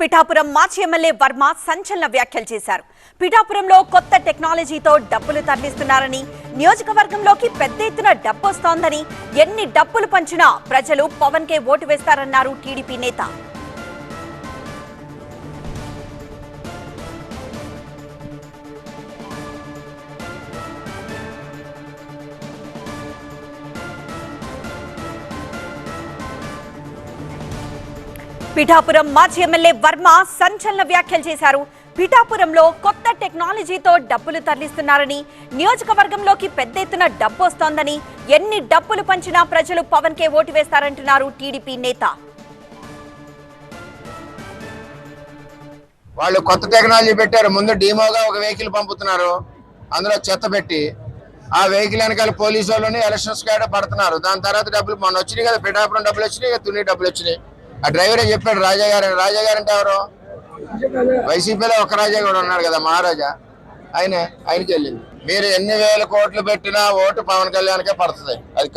పిఠాపురం మాజీ ఎమ్మెల్యే వర్మ సంచలన వ్యాఖ్యలు చేశారు. పిఠాపురంలో కొత్త టెక్నాలజీతో డబ్బులు తరలిస్తున్నారని నియోజకవర్గంలోకి పెద్ద ఎత్తున డబ్బు వస్తోందని ఎన్ని డబ్బులు పంచినా ప్రజలు పవన్ కే ఓటు వేస్తారన్నారు టీడీపీ నేత. పిఠాపురం మాజీ ఎమ్మెల్యే వర్మ సంచలన వ్యాఖ్యలు చేశారు. పిఠాపురంలో కొత్త టెక్నాలజీతో డబ్బులు తరలిస్తున్నారని నియోజకవర్గంలోకి పెద్ద ఎత్తున డబ్బు వస్తోందని ఎన్ని డబ్బులు పంచినా ప్రజలు పవన్ కే ఓటు వేస్తారంటున్నారు టీడీపీ నేత. వాళ్ళు కొత్త టెక్నాలజీ పెట్టారు. ముందు డీమోగా ఒక వెహికల్ పంపుతున్నారు. అందులో చెత్త పెట్టి ఆ వెహికల్ వెనకాల పోలీసు వాళ్ళని ఎలక్షన్స్ కాడ పడుతున్నారు. దాని తర్వాత డబ్బులు మొన్న వచ్చినాయి కదా పిఠాపురం డబ్బులు వచ్చినాయి తుని డబ్బులు వచ్చినాయి. ఆ డ్రైవరే చెప్పాడు? రాజా గారు రాజా గారు అంటే ఎవరు? వైసీపీలో ఒక రాజా కూడా ఉన్నాడు కదా మహారాజా. ఆయన ఆయనకి వెళ్ళింది. మీరు ఎన్ని వేల కోట్లు పెట్టినా ఓటు పవన్ కళ్యాణ్కే పడుతుంది. అది